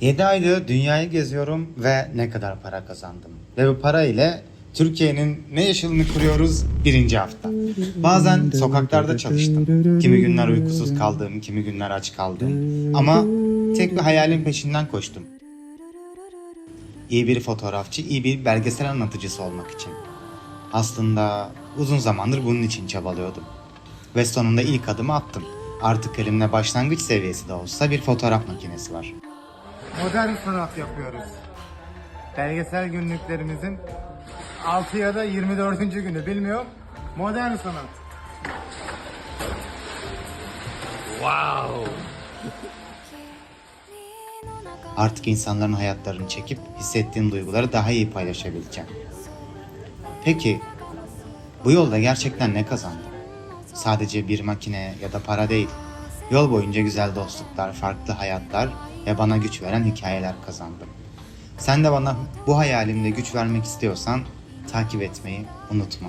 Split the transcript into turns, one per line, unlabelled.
7 aydır dünyayı geziyorum ve ne kadar para kazandım. Ve bu para ile Türkiye'nin ne yaşılını kuruyoruz birinci hafta. Bazen sokaklarda çalıştım. Kimi günler uykusuz kaldım, kimi günler aç kaldım. Ama tek bir hayalin peşinden koştum. İyi bir fotoğrafçı, iyi bir belgesel anlatıcısı olmak için. Aslında uzun zamandır bunun için çabalıyordum. Ve sonunda ilk adımı attım. Artık elimde başlangıç seviyesi de olsa bir fotoğraf makinesi var. Modern sanat yapıyoruz. Belgesel günlüklerimizin 6 ya da 24. günü bilmiyorum. Modern sanat. Artık insanların hayatlarını çekip hissettiğin duyguları daha iyi paylaşabileceğim. Peki bu yolda gerçekten ne kazandın? Sadece bir makine ya da para değil. Yol boyunca güzel dostluklar, farklı hayatlar ve bana güç veren hikayeler kazandım. Sen de bana bu hayalimde güç vermek istiyorsan takip etmeyi unutma.